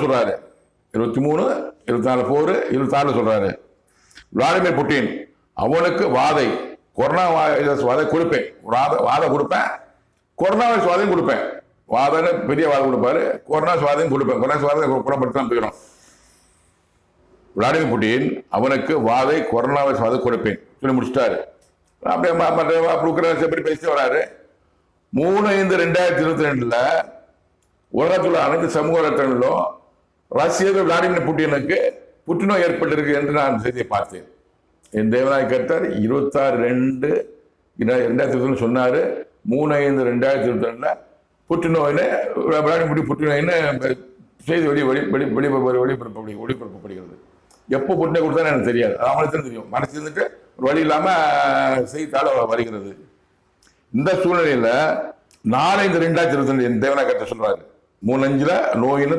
சொல்றாரு. இருபத்தி மூணு இருபத்தி நாலு போர் இருபத்தி நாலு சொல்றாரு. விளாடிமிர் புட்டின் அவனுக்கு வாதை கொரோனா வைரஸ் வாதை கொடுப்பேன். வாத வாதை கொடுப்பேன். கொரோனா வைரஸ் வாதையும் கொடுப்பேன். வாதனை பெரிய வாதம் கொடுப்பாரு. கொரோனா சுவாதையும் கொடுப்பேன். கொரோனா சுவாதை குணப்படுத்தி தான் போயிடும். விளாடிமிர் புட்டின் அவனுக்கு வாதை கொரோனா வைரஸ் வாதை கொடுப்பேன். சொல்லி முடிச்சிட்டாரு. அப்படியே உக்ரைன் எப்படி பேசிட்டு வராரு? மூணு ஐந்து ரெண்டாயிரத்தி இருபத்தி ரெண்டுல உலகத்தில் அனைத்து சமூக வலைத்தளங்களிலும் ரஷ்யாவில் விளாடிமிர் புட்டினுக்கு புற்றுநோய் ஏற்பட்டிருக்கு என்று நான் செய்தியை பார்த்தேன். என் தேவநாய் கர்த்தர் இருபத்தாறு ரெண்டு ரெண்டாயிரத்தி இருபத்தி சொன்னாரு. மூணு ஐந்து ரெண்டாயிரத்தி இருபத்தி ரெண்டுல புற்றுநோயின்னு விளாடிமிர் புட்டி புற்றுநோயின்னு செய்தி வெளி வெளி வெளி வெளிப்பட ஒளிபரப்பு ஒளிபரப்பப்படுகிறது எப்போ புற்றுநோய் கொடுத்தா எனக்கு தெரியாது. அவங்களுக்கு தெரியும். மனசு இருந்துட்டு ஒரு வழி இல்லாமல் செய்தித்தாள் வருகிறது. இந்த சூழ்நிலையில் நாலஞ்சு ரெண்டாயிரத்தி இருபத்தி ரெண்டு என் தேவனா கட்ட சொல்கிறாரு மூணு அஞ்சில் நோயின்னு